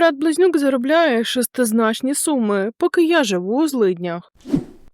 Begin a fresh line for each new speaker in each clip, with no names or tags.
брат близнюк заробляє шестизначні суми, поки я живу у злиднях.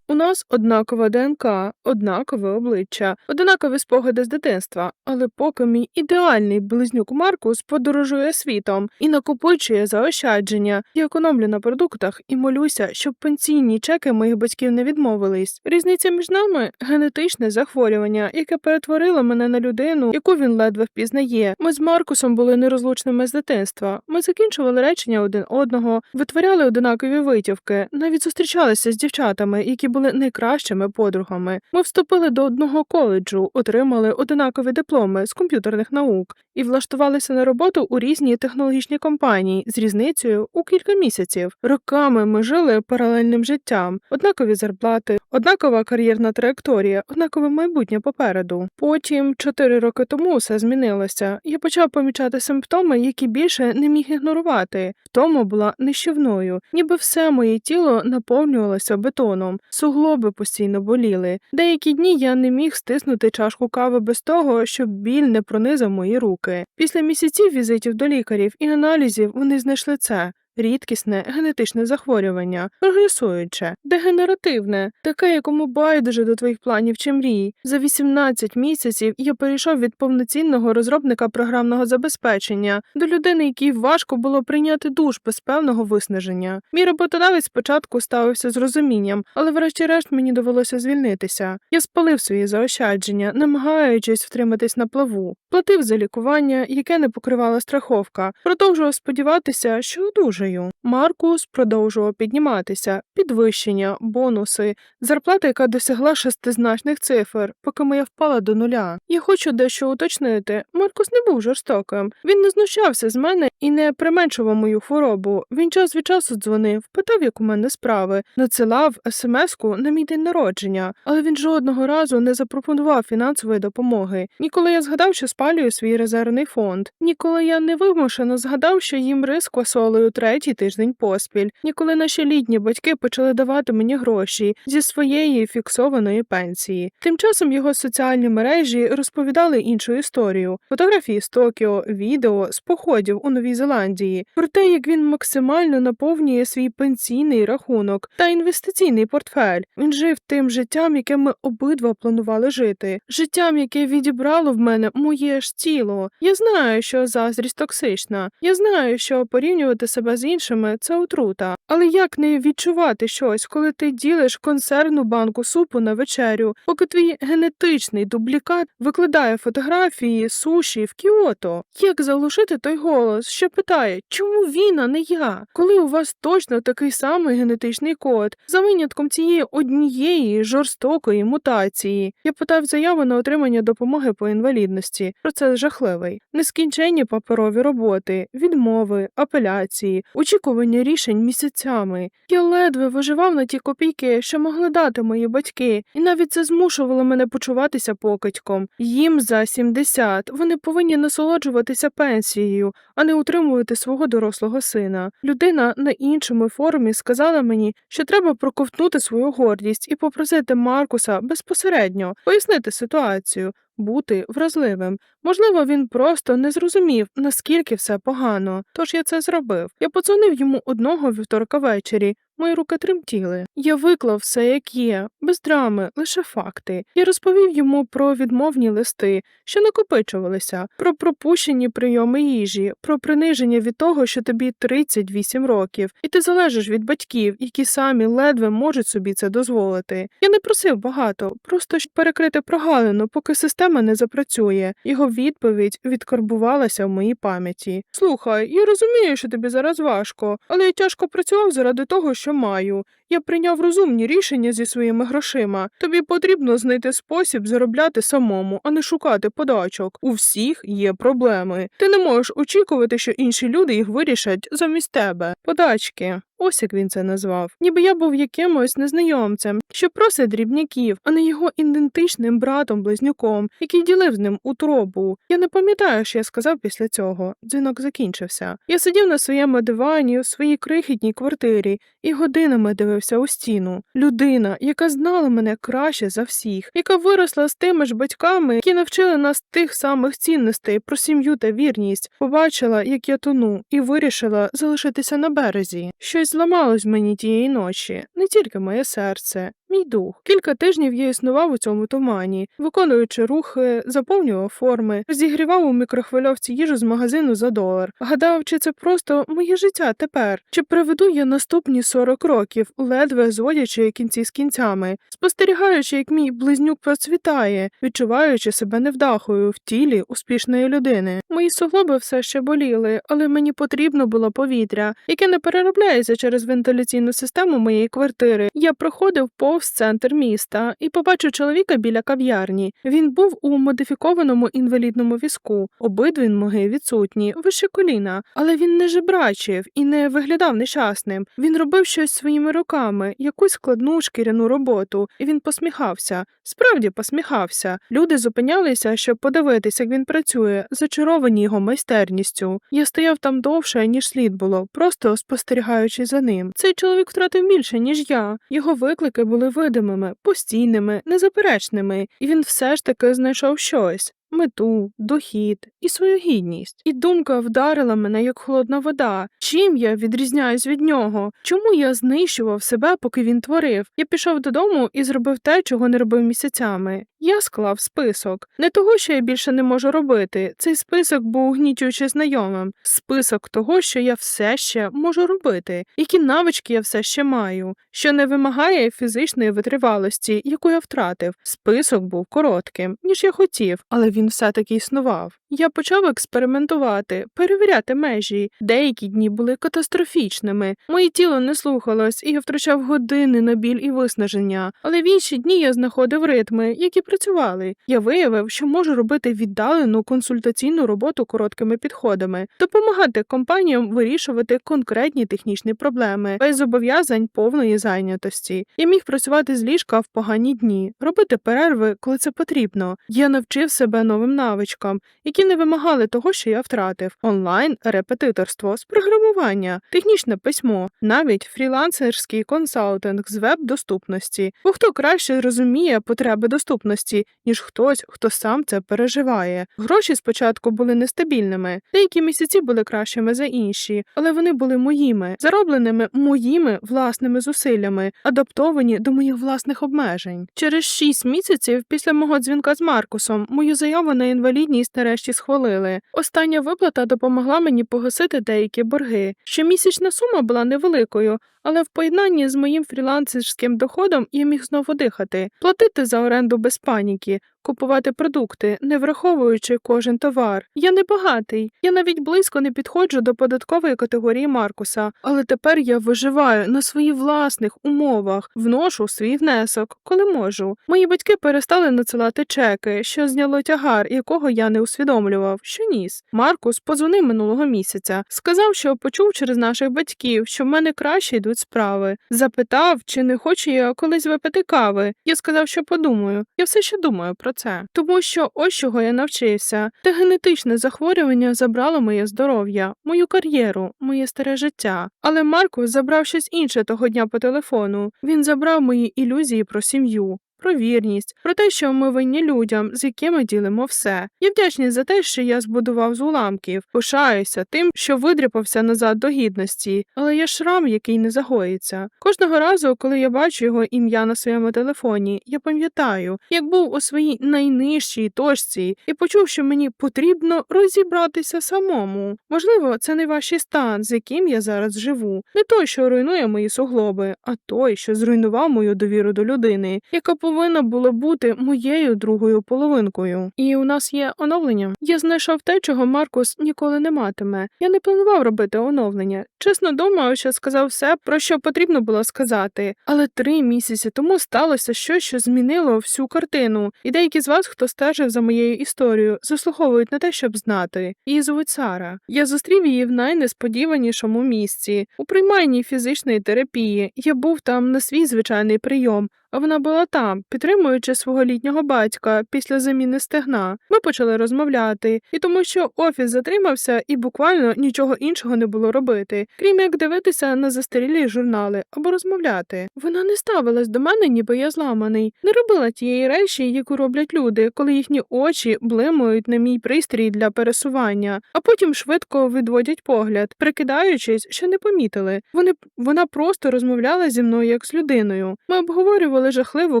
У нас однакова ДНК, однакове обличчя, однакові спогади з дитинства, але поки мій ідеальний близнюк Маркус подорожує світом і накопичує заощадження, я економлю на продуктах і молюся, щоб пенсійні чеки моїх батьків не відмовились. Різниця між нами генетичне захворювання, яке перетворило мене на людину, яку він ледве впізнає. Ми з Маркусом були нерозлучними з дитинства. Ми закінчували речення один одного, витворяли однакові витівки, навіть зустрічалися з дівчатами, які були найкращими подругами. Ми вступили до одного коледжу, отримали однакові дипломи з комп'ютерних наук і влаштувалися на роботу у різні технологічні компанії з різницею у кілька місяців. Роками ми жили паралельним життям, однакові зарплати, однакова кар'єрна траєкторія, однакове майбутнє попереду. Потім, чотири роки тому, все змінилося. Я почав помічати симптоми, які більше не міг ігнорувати. Втома була нищівною, ніби все моє тіло наповнювалося бетоном, суглоби постійно боліли. Деякі дні я не міг стиснути чашку кави без того, щоб біль не пронизав мої руки. Після місяців візитів до лікарів і аналізів вони знайшли це. Рідкісне генетичне захворювання, прогресуюче, дегенеративне, таке, якому байдуже до твоїх планів чи мрій. За 18 місяців я перейшов від повноцінного розробника програмного забезпечення до людини, якій важко було прийняти душ без певного виснаження. Мій роботодавець спочатку ставився з розумінням, але врешті-решт мені довелося звільнитися. Я спалив свої заощадження, намагаючись втриматись на плаву, платив за лікування, яке не покривала страховка, продовжував сподіватися, що одужаю. Маркус продовжував підніматися, підвищення, бонуси, зарплата, яка досягла шестизначних цифр, поки моя впала до нуля. Я хочу дещо уточнити. Маркус не був жорстоким. Він не знущався з мене і не применшував мою хворобу. Він час від часу дзвонив, питав, як у мене справи, надсилав смс-ку на мій день народження, але він жодного разу не запропонував фінансової допомоги. Ніколи я згадав, що спалюю свій резервний фонд. Ніколи я невимушено згадав, що їм рис квасолею третій тиждень поспіль. Ніколи наші літні батьки почали давати мені гроші зі своєї фіксованої пенсії. Тим часом його соціальні мережі розповідали іншу історію: фотографії з Токіо, відео з походів у Новій Зеландії, про те, як він максимально наповнює свій пенсійний рахунок та інвестиційний портфель. Він жив тим життям, яке ми обидва планували жити, життям, яке відібрало в мене моє ж тіло. Я знаю, що заздрість токсична. Я знаю, що порівнювати себе з іншими це отрута. Але як не відчувати щось, коли ти ділиш консервну банку супу на вечерю, поки твій генетичний дублікат викладає фотографії суші в Кіото? Як заглушити той голос, що питає, чому він, а не я? Коли у вас точно такий самий генетичний код, за винятком цієї однієї жорстокої мутації? Я подав заяву на отримання допомоги по інвалідності. Процес жахливий, нескінченні паперові роботи, відмови, апеляції, очікування рішень місяцями. Я ледве виживав на ті копійки, що могли дати мої батьки, і навіть це змушувало мене почуватися покидьком. Їм за 70, вони повинні насолоджуватися пенсією, а не утримувати свого дорослого сина. Людина на іншому форумі сказала мені, що треба проковтнути свою гордість і попросити Маркуса безпосередньо пояснити ситуацію. Бути вразливим. Можливо, він просто не зрозумів, наскільки все погано. Тож я це зробив. Я подзвонив йому одного вівторка ввечері. Мої руки тремтіли. Я виклав все, як є, без драми, лише факти. Я розповів йому про відмовні листи, що накопичувалися, про пропущені прийоми їжі, про приниження від того, що тобі 38 років, і ти залежиш від батьків, які самі ледве можуть собі це дозволити. Я не просив багато, просто щоб перекрити прогалину, поки система не запрацює. Його відповідь відкарбувалася в моїй пам'яті. Слухай, я розумію, що тобі зараз важко, але я тяжко працював заради того, що маю. Я прийняв розумні рішення зі своїми грошима. Тобі потрібно знайти спосіб заробляти самому, а не шукати подачок. У всіх є проблеми. Ти не можеш очікувати, що інші люди їх вирішать замість тебе. Подачки. Ось як він це назвав. Ніби я був якимось незнайомцем, що просить дрібняків, а не його ідентичним братом-близнюком, який ділив з ним утробу. Я не пам'ятаю, що я сказав після цього. Дзвінок закінчився. Я сидів на своєму дивані у своїй крихітній квартирі і годинами дивився у стіну. Людина, яка знала мене краще за всіх, яка виросла з тими ж батьками, які навчили нас тих самих цінностей про сім'ю та вірність, побачила, як я тону, і вирішила залишитися на березі. Щось зламалось мені тієї ночі, не тільки моє серце. Мій дух. Кілька тижнів я існував у цьому тумані, виконуючи рухи, заповнював форми, розігрівав у мікрохвильовці їжу з магазину за долар. Гадав, чи це просто моє життя тепер, чи проведу я наступні 40 років, ледве зводячи кінці з кінцями, спостерігаючи, як мій близнюк процвітає, відчуваючи себе невдахою в тілі успішної людини. Мої суглоби все ще боліли, але мені потрібно було повітря, яке не переробляється через вентиляційну систему моєї квартири. Я проходив повз центр міста і побачив чоловіка біля кав'ярні. Він був у модифікованому інвалідному візку. Обидві ноги відсутні, вище коліна, але він не жебрачив і не виглядав нещасним. Він робив щось своїми руками, якусь складну шкіряну роботу, і він посміхався. Справді посміхався. Люди зупинялися, щоб подивитися, як він працює, зачаровані його майстерністю. Я стояв там довше, ніж слід було, просто спостерігаючи за ним. Цей чоловік втратив більше, ніж я. Його виклики були видимими, постійними, незаперечними, і він все ж таки знайшов щось. Мету, дохід і свою гідність. І думка вдарила мене як холодна вода. Чим я відрізняюсь від нього? Чому я знищував себе, поки він творив? Я пішов додому і зробив те, чого не робив місяцями. Я склав список. Не того, що я більше не можу робити. Цей список був гнітюче знайомим. Список того, що я все ще можу робити, які навички я все ще маю, що не вимагає фізичної витривалості, яку я втратив. Список був коротким, ніж я хотів, але він все-таки існував. Я почав експериментувати, перевіряти межі. Деякі дні були катастрофічними. Моє тіло не слухалось, і я втрачав години на біль і виснаження. Але в інші дні я знаходив ритми, які працювали. Я виявив, що можу робити віддалену консультаційну роботу короткими підходами, допомагати компаніям вирішувати конкретні технічні проблеми, без зобов'язань повної зайнятості. Я міг працювати з ліжка в погані дні, робити перерви, коли це потрібно. Я навчив себе новим навичкам, які не вимагали того, що я втратив: онлайн, репетиторство з програмування, технічне письмо, навіть фрілансерський консалтинг з веб-доступності. Бо хто краще розуміє потреби доступності, ніж хтось, хто сам це переживає. Гроші спочатку були нестабільними, деякі місяці були кращими за інші, але вони були моїми, заробленими моїми власними зусиллями, адаптовані до моїх власних обмежень. Через шість місяців після мого дзвінка з Маркусом мою заяву на інвалідність нарешті схвалили. Остання виплата допомогла мені погасити деякі борги. Щомісячна сума була невеликою, але в поєднанні з моїм фрілансерським доходом я міг знову дихати, платити за оренду без паніки, купувати продукти, не враховуючи кожен товар. Я не багатий, я навіть близько не підходжу до податкової категорії Маркуса, але тепер я виживаю на своїх власних умовах, вношу свій внесок, коли можу. Мої батьки перестали надсилати чеки, що зняло тягар, якого я не усвідомлював, що ніс. Маркус подзвонив минулого місяця, сказав, що почув через наших батьків, що в мене краще йдуть справи. Запитав, чи не хочу я колись випити кави. Я сказав, що подумаю. Я все ще думаю про це, тому що ось чого я навчився. Те генетичне захворювання забрало моє здоров'я, мою кар'єру, моє старе життя. Але Марко забрав щось інше того дня по телефону. Він забрав мої ілюзії про сім'ю. Про вірність, про те, що ми винні людям, з якими ділимо все. Я вдячний за те, що я збудував з уламків, пишаюся тим, що видряпався назад до гідності, але є шрам, який не загоїться. Кожного разу, коли я бачу його ім'я на своєму телефоні, я пам'ятаю, як був у своїй найнижчій точці і почув, що мені потрібно розібратися самому. Можливо, це найважчий стан, з яким я зараз живу, не той, що руйнує мої суглоби, а той, що зруйнував мою довіру до людини, яка повинно було бути моєю другою половинкою. І у нас є оновлення. Я знайшов те, чого Маркус ніколи не матиме. Я не планував робити оновлення. Чесно думаю, що сказав все, про що потрібно було сказати. Але три місяці тому сталося щось, що змінило всю картину. І деякі з вас, хто стежив за моєю історією, заслуговують на те, щоб знати. Її звуть Сара. Я зустрів її в найнесподіванішому місці у приймальній фізичної терапії. Я був там на свій звичайний прийом. Вона була там, підтримуючи свого літнього батька після заміни стегна. Ми почали розмовляти, і тому що офіс затримався, і буквально нічого іншого не було робити, крім як дивитися на застарілі журнали або розмовляти. Вона не ставилась до мене, ніби я зламаний, не робила тієї речі, яку роблять люди, коли їхні очі блимають на мій пристрій для пересування, а потім швидко відводять погляд, прикидаючись, що не помітили. Вони вона просто розмовляла зі мною як з людиною. Ми обговорювали жахливу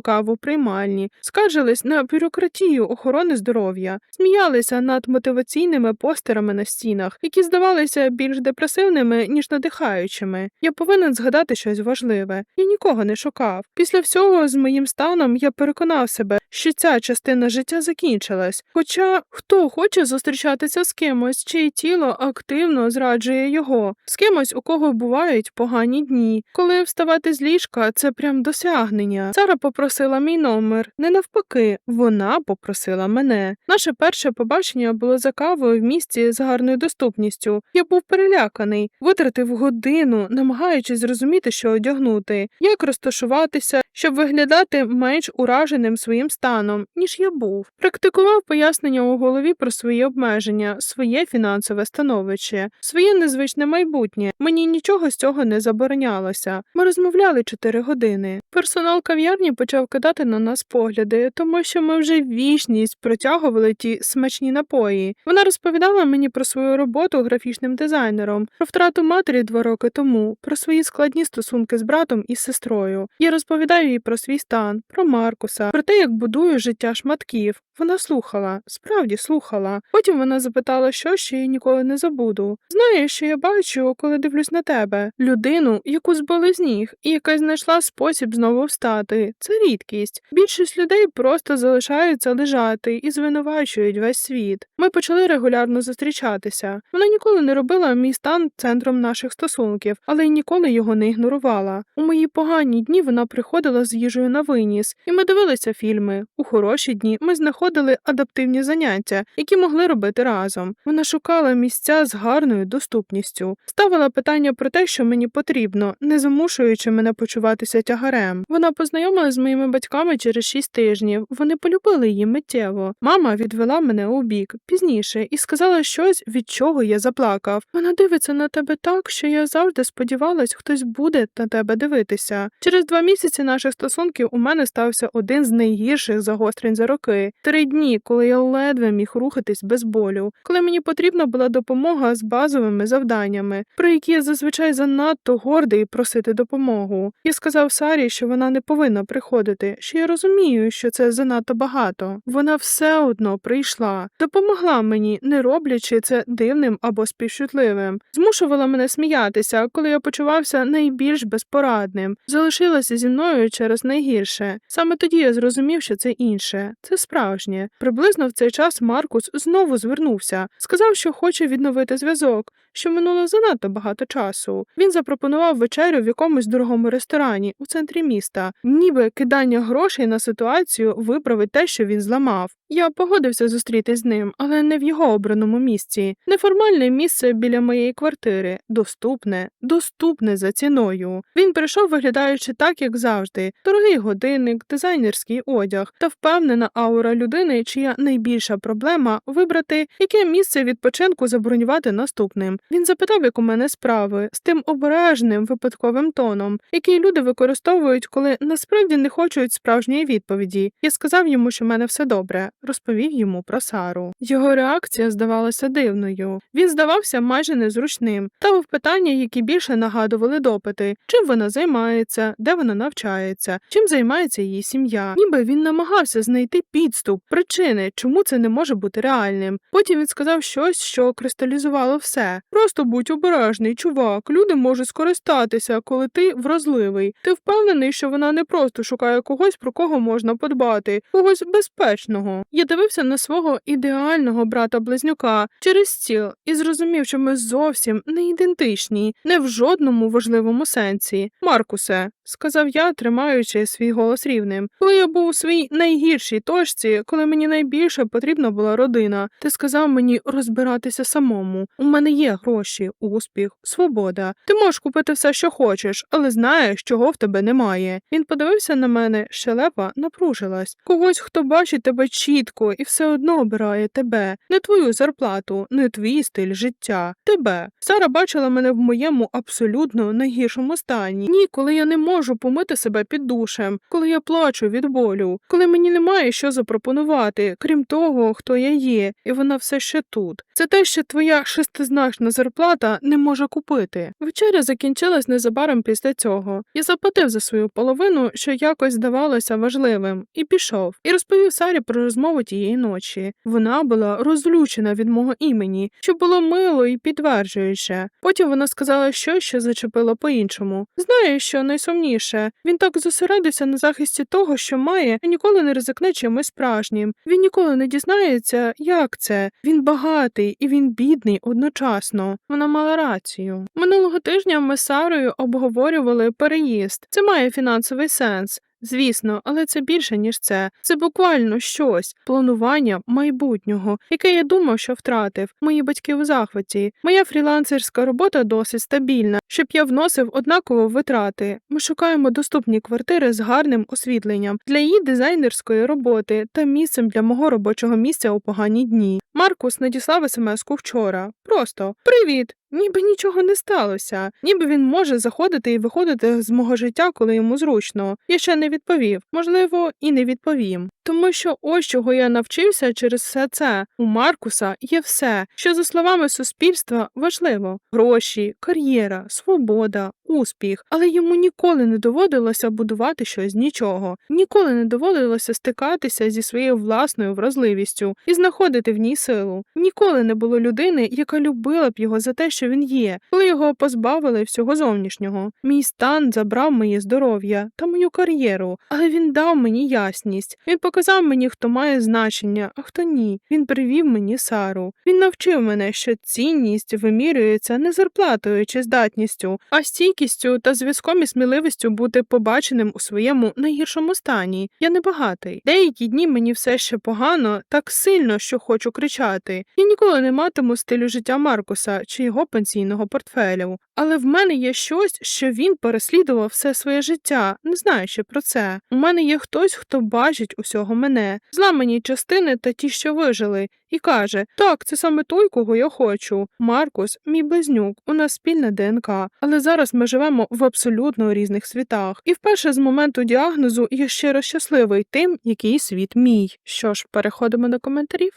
каву в приймальні, скаржились на бюрократію охорони здоров'я, сміялися над мотиваційними постерами на стінах, які здавалися більш депресивними, ніж надихаючими. Я повинен згадати щось важливе. Я нікого не шукав. Після всього з моїм станом я переконав себе, що ця частина життя закінчилась. Хоча хто хоче зустрічатися з кимось, чиє тіло активно зраджує його, з кимось, у кого бувають погані дні, коли вставати з ліжка це прям досягнення. Сара попросила мій номер. Не навпаки, вона попросила мене. Наше перше побачення було за кавою в місті з гарною доступністю. Я був переляканий, витратив годину, намагаючись зрозуміти, що одягнути, як розташуватися, щоб виглядати менш ураженим своїм станом, ніж я був. Практикував пояснення у голові про свої обмеження, своє фінансове становище, своє незвичне майбутнє. Мені нічого з цього не заборонялося. Ми розмовляли чотири години. Персонал кав'ярні почав кидати на нас погляди, тому що ми вже вічність протягували ті смачні напої. Вона розповідала мені про свою роботу графічним дизайнером, про втрату матері два роки тому, про свої складні стосунки з братом і сестрою. Я розповідаю їй про свій стан, про Маркуса, про те, як будую життя шматків. Вона слухала, справді слухала. Потім вона запитала що я ніколи не забуду. Знаєш, що я бачу, коли дивлюсь на тебе людину, яку збили з ніг, і яка знайшла спосіб знову встати. Це рідкість. Більшість людей просто залишаються лежати і звинувачують весь світ. Ми почали регулярно зустрічатися. Вона ніколи не робила мій стан центром наших стосунків, але й ніколи його не ігнорувала. У мої погані дні вона приходила з їжею на виніс, і ми дивилися фільми. У хороші дні ми знаходили адаптивні заняття, які могли робити разом. Вона шукала місця з гарною доступністю, ставила питання про те, що мені потрібно, не змушуючи мене почуватися тягарем. Вона познайомилася з моїми батьками через шість тижнів. Вони полюбили її миттєво. Мама відвела мене у бік пізніше і сказала щось, від чого я заплакав. Вона дивиться на тебе так, що я завжди сподівалась, хтось буде на тебе дивитися. Через два місяці наших стосунків у мене стався один з найгірших загострень за роки. Три дні, коли я ледве міг рухатись без болю, коли мені потрібна була допомога з базовими завданнями, про які я зазвичай занадто гордий просити допомогу. Я сказав Сарі, що вона не повинна приходити, що я розумію, що це занадто багато. Вона все одно прийшла, допомогла мені, не роблячи це дивним або співчутливим, змушувала мене сміятися, коли я почувався найбільш безпорадним, залишилася зі мною через найгірше. Саме тоді я зрозумів, що це інше, це справжнє. Приблизно в цей час Маркус знову звернувся, сказав, що хоче відновити зв'язок, що минуло занадто багато часу. Він запропонував вечерю в якомусь дорогому ресторані у центрі міста, ніби кидання грошей на ситуацію виправить те, що він зламав. Я погодився зустрітись з ним, але не в його обраному місці. Неформальне місце біля моєї квартири, доступне, доступне за ціною. Він прийшов, виглядаючи так, як завжди: дорогий годинник, дизайнерський одяг та впевнена аура людини, чия найбільша проблема вибрати, яке місце відпочинку забронювати наступним. Він запитав, як у мене справи, з тим обережним випадковим тоном, який люди використовують, коли насправді не хочуть справжньої відповіді. Я сказав йому, що в мене все добре, розповів йому про Сару. Його реакція здавалася дивною. Він здавався майже незручним, ставив питання, які більше нагадували допити: чим вона займається, де вона навчається, чим займається її сім'я. Ніби він намагався знайти підступ, причини, чому це не може бути реальним. Потім він сказав щось, що кристалізувало все. Просто будь обережний, чувак. Люди можуть скористатися, коли ти вразливий. Ти впевнений, що вона не просто шукає когось, про кого можна подбати, когось безпечного. Я дивився на свого ідеального брата близнюка через стіл і зрозумів, що ми зовсім не ідентичні, не в жодному важливому сенсі. Маркусе, сказав я, тримаючи свій голос рівним. Коли я був у своїй найгіршій точці, коли мені найбільше потрібна була родина, ти сказав мені розбиратися самому. У мене є гроші, успіх, свобода. Ти можеш купити все, що хочеш, але знаєш, чого в тебе немає. Він подивився на мене, щелепа напружилась. Когось, хто бачить тебе чітко і все одно обирає тебе, не твою зарплату, не твій стиль життя, тебе. Сара бачила мене в моєму абсолютно найгіршому стані. Ні, коли я не можу помити себе під душем, коли я плачу від болю, коли мені немає що запропонувати, крім того, хто я є, і вона все ще тут. Це те, що твоя шестизначна зарплата не може купити. Вечеря закінчилась незабаром після цього. Я заплатив за свою половину, що якось здавалося важливим, і пішов, і розповів Сарі про розмову тієї ночі. Вона була розлючена від мого імені, що було мило і підтверджуюче. Потім вона сказала щось, що зачепило по-іншому. Знаєш, що найсумніше? Він так зосередився на захисті того, що має, і ніколи не ризикне чимось справжнім. Він ніколи не дізнається, як це. Він багатий і він бідний одночасно. Вона мала рацію. Минулого тижня ми з Сарою обговорювали переїзд. Це має фінансовий сенс. Звісно, але це більше, ніж це. Це буквально щось, планування майбутнього, яке я думав, що втратив. Мої батьки у захваті. Моя фрілансерська робота досить стабільна, щоб я вносив однаково витрати. Ми шукаємо доступні квартири з гарним освітленням для її дизайнерської роботи та місцем для мого робочого місця у погані дні. Маркус надіслав смс-ку вчора. Просто привіт! Ніби нічого не сталося, ніби він може заходити і виходити з мого життя, коли йому зручно. Я ще не відповів, можливо, і не відповім. Тому що ось чого я навчився через все це. У Маркуса є все, що, за словами суспільства, важливо: гроші, кар'єра, свобода, успіх. Але йому ніколи не доводилося будувати щось нічого, ніколи не доводилося стикатися зі своєю власною вразливістю і знаходити в ній силу. Ніколи не було людини, яка любила б його за те, що він є, коли його позбавили всього зовнішнього. Мій стан забрав моє здоров'я та мою кар'єру, але він дав мені ясність. Він показав мені, хто має значення, а хто ні. Він привів мені Сару. Він навчив мене, що цінність вимірюється не зарплатою чи здатністю, а стійкістю та зв'язком і сміливістю бути побаченим у своєму найгіршому стані. Я не багатий. Деякі дні мені все ще погано, так сильно, що хочу кричати. Я ніколи не матиму стилю життя Маркуса чи його пенсійного портфелю. Але в мене є щось, що він переслідував все своє життя, не знаючи про це. У мене є хтось, хто бачить усього мене, зламані частини та ті, що вижили, і каже: Так, це саме той, кого я хочу. Маркус, мій близнюк, у нас спільна ДНК, але зараз ми живемо в абсолютно різних світах. І вперше з моменту діагнозу я щиро щасливий тим, який світ мій. Що ж, переходимо до коментарів.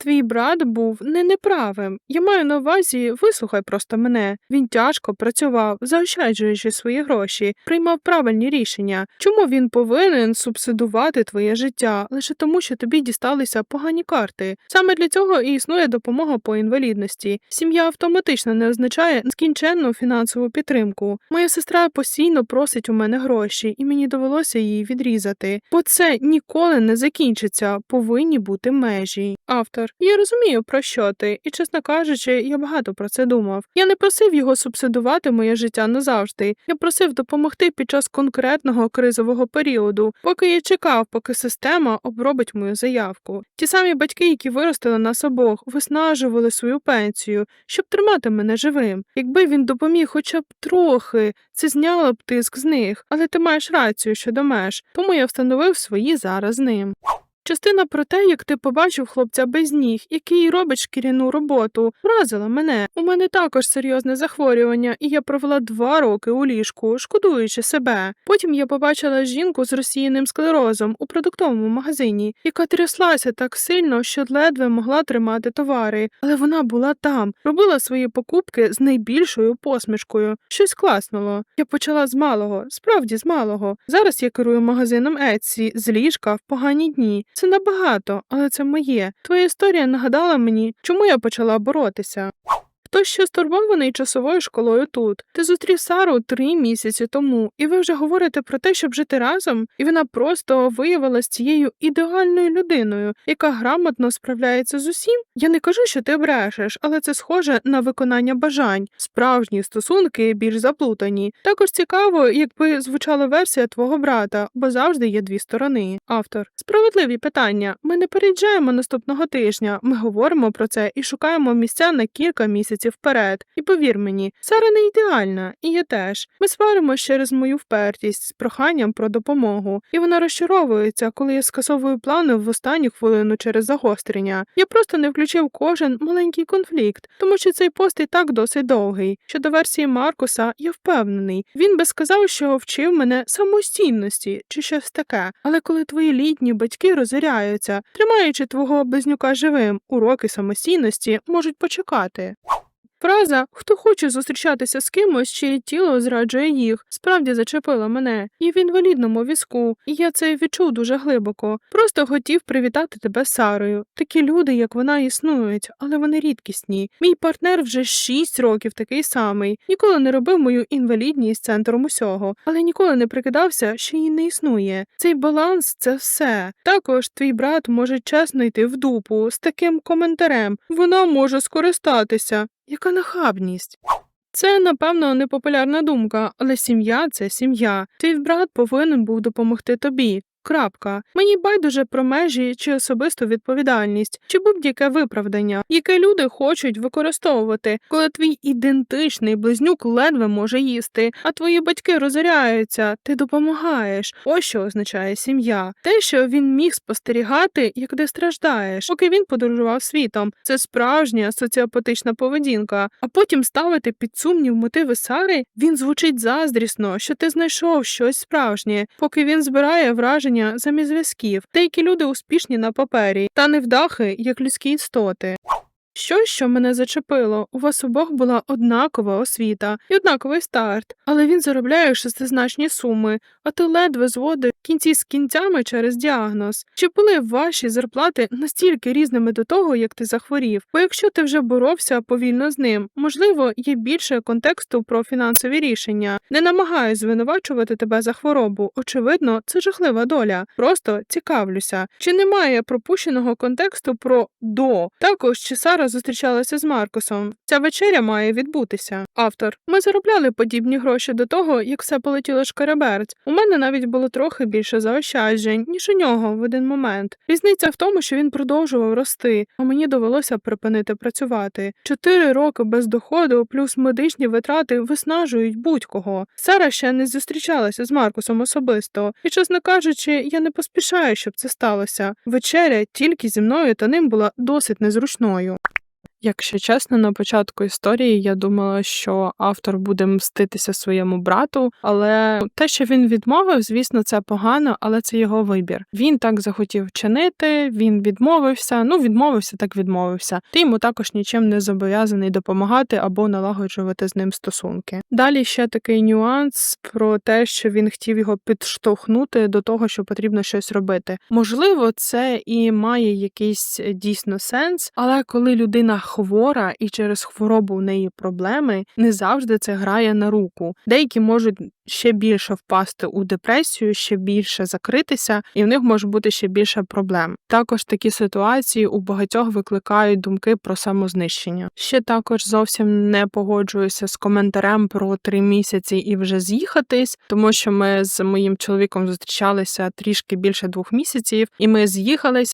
Твій брат був не неправим. Я маю на увазі, вислухай просто мене. Він тяжко працював, заощаджуючи свої гроші, приймав правильні рішення. Чому він повинен субсидувати твоє життя лише тому, що тобі дісталися погані карти? Саме для цього і існує допомога по інвалідності. Сім'я автоматично не означає скінченну фінансову підтримку. Моя сестра постійно просить у мене гроші, і мені довелося її відрізати. Бо це ніколи не закінчиться. Повинні бути межі. Автор. Я розумію, про що ти, і, чесно кажучи, я багато про це думав. Я не просив його субсидувати моє життя назавжди. Я просив допомогти під час конкретного кризового періоду, поки я чекав, поки система обробить мою заявку. Ті самі батьки, які виростили нас обох, виснажували свою пенсію, щоб тримати мене живим. Якби він допоміг хоча б трохи, це зняло б тиск з них. Але ти маєш рацію щодо меж, тому я встановив свої зараз з ним. Частина про те, як ти побачив хлопця без ніг, який робить шкіряну роботу, вразила мене. У мене також серйозне захворювання, і я провела два роки у ліжку, шкодуючи себе. Потім я побачила жінку з розсіяним склерозом у продуктовому магазині, яка тряслася так сильно, що ледве могла тримати товари, але вона була там, робила свої покупки з найбільшою посмішкою. Щось класнуло. Я почала з малого, справді з малого. Зараз я керую магазином Etsy з ліжка в погані дні. Це набагато, але це моє. Твоя історія нагадала мені, чому я почала боротися. Хтось ще стурбований часовою школою тут. Ти зустрів Сару три місяці тому, і ви вже говорите про те, щоб жити разом, і вона просто виявилась цією ідеальною людиною, яка грамотно справляється з усім. Я не кажу, що ти брешеш, але це схоже на виконання бажань. Справжні стосунки більш заплутані. Також цікаво, якби звучала версія твого брата, бо завжди є дві сторони. Автор справедливі питання. Ми не переїжджаємо наступного тижня. Ми говоримо про це і шукаємо місця на кілька місяців вперед. І повір мені, Сара не ідеальна, і я теж. Ми сваримось через мою впертість з проханням про допомогу, і вона розчаровується, коли я скасовую плани в останню хвилину через загострення. Я просто не включив кожен маленький конфлікт, тому що цей пост і так досить довгий. Щодо версії Маркуса, я впевнений. Він би сказав, що вчив мене самостійності чи щось таке. Але коли твої літні батьки розоряються, тримаючи твого близнюка живим, уроки самостійності можуть почекати. Фраза Хто хоче зустрічатися з кимось, чиє тіло зраджує їх, справді зачепила мене. І в інвалідному візку, і я це відчув дуже глибоко. Просто хотів привітати тебе Сарою. Такі люди, як вона, існують, але вони рідкісні. Мій партнер вже шість років такий самий. Ніколи не робив мою інвалідність центром усього, але ніколи не прикидався, що її не існує. Цей баланс це все. Також твій брат може чесно йти в дупу з таким коментарем. Вона може скористатися. Яка нахабність? Це, напевно, непопулярна думка, але сім'я це сім'я. Твій брат повинен був допомогти тобі. Крапка. Мені байдуже про межі чи особисту відповідальність, чи будь-яке виправдання, яке люди хочуть використовувати, коли твій ідентичний близнюк ледве може їсти, а твої батьки розоряються, ти допомагаєш. Ось що означає сім'я. Те, що він міг спостерігати, як ти страждаєш, поки він подорожував світом. Це справжня соціопатична поведінка. А потім ставити під сумнів мотиви Сари, він звучить заздрісно, що ти знайшов щось справжнє, поки він збирає враження замість зв'язків. Деякі люди успішні на папері, та невдахи, як людські істоти. Щось, що мене зачепило, у вас обох була однакова освіта і однаковий старт, але він заробляє шестизначні суми, а ти ледве зводив кінці з кінцями через діагноз. Чи були ваші зарплати настільки різними до того, як ти захворів? Бо якщо ти вже боровся повільно з ним, можливо, є більше контексту про фінансові рішення. Не намагаюсь звинувачувати тебе за хворобу. Очевидно, це жахлива доля. Просто цікавлюся. Чи немає пропущеного контексту про до? Також чи Сара зустрічалася з Маркусом. Ця вечеря має відбутися. Автор. Ми заробляли подібні гроші до того, як все полетіло шкареберць. У мене навіть було трохи більше заощаджень, ніж у нього в один момент. Різниця в тому, що він продовжував рости, а мені довелося припинити працювати. Чотири роки без доходу, плюс медичні витрати виснажують будь-кого. Сара ще не зустрічалася з Маркусом особисто, і, чесно кажучи, я не поспішаю, щоб це сталося. Вечеря тільки зі мною та ним була досить незручною. Якщо чесно, на початку історії я думала, що автор буде мститися своєму брату, але те, що він відмовив, звісно, це погано, але це його вибір. Він так захотів вчинити, він відмовився. Ну, відмовився, так відмовився. Ти йому також нічим не зобов'язаний допомагати або налагоджувати з ним стосунки. Далі ще такий нюанс про те, що він хотів його підштовхнути до того, що потрібно щось робити. Можливо, це і має якийсь е, дійсно сенс, але коли людина хвора і через хворобу в неї проблеми, не завжди це грає на руку. Деякі можуть ще більше впасти у депресію, ще більше закритися, і в них може бути ще більше проблем. Також такі ситуації у багатьох викликають думки про самознищення. Ще також зовсім не погоджуюся з коментарем про три місяці і вже з'їхатись, тому що ми з моїм чоловіком зустрічалися трішки більше двох місяців, і ми з'їхались